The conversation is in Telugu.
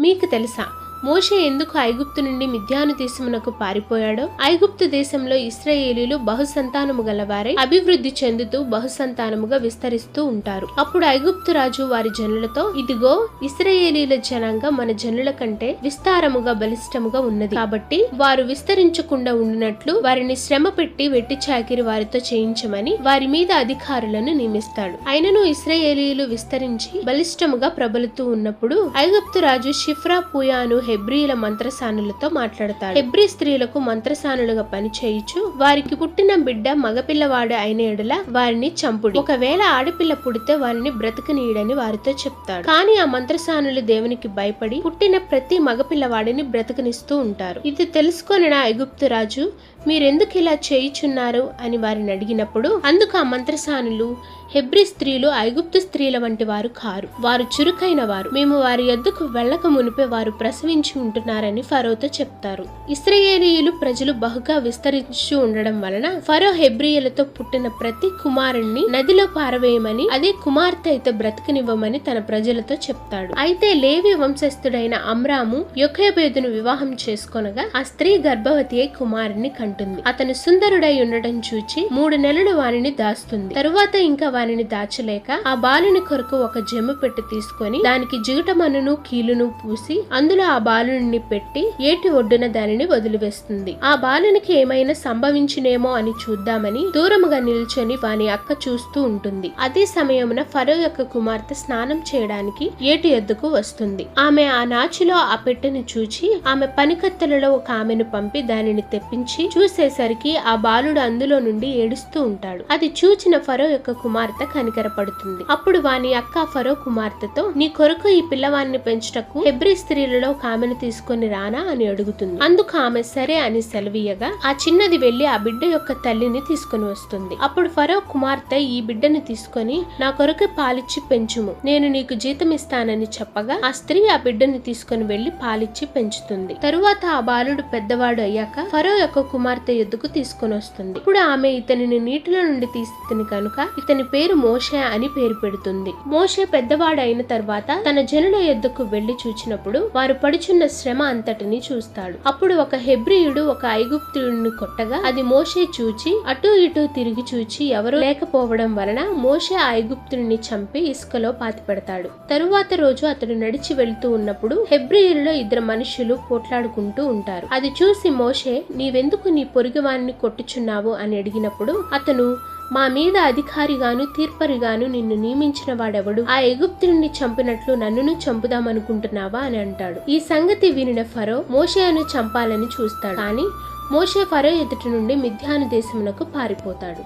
మీకు తెలుసా? మోషే ఎందుకు ఐగుప్తు నుండి మిథ్యాను దేశమునకు పారిపోయాడో? ఐగుప్తు దేశంలో ఇస్రాయేలీలు బహుసంతానము గలవారై అభివృద్ధి చెందుతూ బహుసంతానముగా విస్తరిస్తూ ఉంటారు. అప్పుడు ఐగుప్తు రాజు వారి జనులతో ఇదిగో ఇస్రాయేలీల జనాంగం మన జనుల కంటే విస్తారముగా బలిష్టముగా ఉన్నది. కాబట్టి వారు విస్తరించకుండా ఉండినట్లు వారిని శ్రమ పెట్టి వెట్టి చాకిరి వారితో చేయించమని వారి మీద అధికారులను నియమిస్తాడు. అయినను ఇస్రాయేలీలు విస్తరించి బలిష్టముగా ప్రబలుతూ ఉన్నప్పుడు ఐగుప్తు రాజు షిఫ్రా పూయాను హెబ్రియుల మంత్రసానులతో మాట్లాడతాడు. హెబ్రీ స్త్రీలకు మంత్రసానులుగా పనిచేయుచు వారికి పుట్టిన బిడ్డ మగపిల్లవాడు అయిన ఎడల వారిని చంపుడు. ఒకవేళ ఆడపిల్ల పుడితే వారిని బ్రతకనీయడని వారితో చెప్తాడు. కానీ ఆ మంత్రసానులు దేవునికి భయపడి పుట్టిన ప్రతి మగపిల్లవాడిని బ్రతకనిస్తూ ఉంటారు. ఇది తెలుసుకొని నా ఐగుప్తు రాజు మీరెందుకు ఇలా చేయుచున్నారు? అని వారిని అడిగినప్పుడు అందుకు ఆ మంత్రసానులు హెబ్రి స్త్రీలు ఐగుప్తు స్త్రీల వంటి వారు కారు. వారు చురుకైన వారు. మేము వారి ఎద్దుకు వెళ్ళక మునిపే వారు ప్రసవించి ఉంటున్నారని ఫరోతో చెప్తారు. ఇస్రాయేలీయులు ప్రజలు బహుగా విస్తరించి ఉండడం వలన ఫరో హెబ్రియలతో పుట్టిన ప్రతి కుమారుణ్ణి నదిలో పారవేయమని అదే కుమార్తె అయితే బ్రతకనివ్వమని తన ప్రజలతో చెప్తాడు. అయితే లేవి వంశస్థుడైన అమ్రాము యొకేబేదును వివాహం చేసుకొనగా ఆ స్త్రీ గర్భవతి అయి కుమారుణ్ణి కంటుంది. అతను సుందరుడై ఉండటం చూచి మూడు నెలలు వారిని దాస్తుంది. తరువాత ఇంకా వారిని దాచలేక ఆ బాలుని కొరకు ఒక జమ్ము పెట్టి తీసుకొని దానికి జిగుటమనును కీలును పూసి అందులో ఆ బాలుని పెట్టి ఏటి ఒడ్డున దానిని వదిలివేస్తుంది. ఆ బాలునికి ఏమైనా సంభవించినేమో అని చూద్దామని దూరముగా నిల్చొని వాని అక్క చూస్తూ ఉంటుంది. అదే సమయమున ఫరో యొక్క కుమార్తె స్నానం చేయడానికి ఏటి ఎద్దుకు వస్తుంది. ఆమె ఆ నాచులో ఆ పెట్టెను చూచి ఆమె పనికత్తెలలో ఒక ఆమెను పంపి దానిని తెప్పించి చూసేసరికి ఆ బాలుడు అందులో నుండి ఏడుస్తూ ఉంటాడు. అది చూచిన ఫరో యొక్క కుమార్తె కనికరపడుతుంది. అప్పుడు వాని అక్క ఫరో కుమార్తెతో నీ కొరకు ఈ పిల్లవాన్ని పెంచుటకు హెబ్రి స్త్రీలలో ఒక ఆమెను తీసుకొని రానా అని అడుగుతుంది. అందుకు ఆమె సరే అని సెలవీయగా ఆ చిన్నది వెళ్ళి ఆ బిడ్డ యొక్క తల్లిని తీసుకొని వస్తుంది. అప్పుడు ఫరో కుమార్తె ఈ బిడ్డను తీసుకొని నా కొరకు పాలిచ్చి పెంచుము. నేను నీకు జీతం ఇస్తానని చెప్పగా ఆ స్త్రీ ఆ బిడ్డను తీసుకొని వెళ్ళి పాలిచ్చి పెంచుతుంది. తరువాత ఆ బాలుడు పెద్దవాడు అయ్యాక ఫరో యొక్క కుమార్తె ఎద్దుకు తీసుకొని వస్తుంది. ఇప్పుడు ఆమె ఇతనిని నీటిలో నుండి తీస్తుంది కనుక ఇతని పేరు మోషే అని పేరు పెడుతుంది. మోషే పెద్దవాడు అయిన తర్వాత తన జనుల ఎద్దుకు వెళ్ళి చూచినప్పుడు వారు పడుచున్న శ్రమ అంతటిని చూస్తాడు. అప్పుడు ఒక హెబ్రియుడు ఒక ఐగుప్తుడిని కొట్టగా అది మోషే చూచి అటు ఇటు తిరిగి చూచి ఎవరు లేకపోవడం వలన మోషే ఆ ఐగుప్తుడిని చంపి ఇసుకలో పాతిపెడతాడు. తరువాత రోజు అతడు నడిచి వెళ్తూ ఉన్నప్పుడు హెబ్రియుల్లో ఇద్దరు మనుషులు పోట్లాడుకుంటూ ఉంటారు. అది చూసి మోషే నీవెందుకు నీ పొరుగువాన్ని కొట్టుచున్నావు? అని అడిగినప్పుడు అతను మా మీద అధికారిగాను తీర్పరిగాను నిన్ను నియమించిన వాడెవడు? ఆ ఎగుప్తుని చంపినట్లు నన్నును చంపుదామనుకుంటున్నావా అని అంటాడు. ఈ సంగతి వినిన ఫరో మోషేను చంపాలని చూస్తాడు. కానీ మోషే ఫరో ఎదుటి నుండి మిథ్యాను దేశమునకు పారిపోతాడు.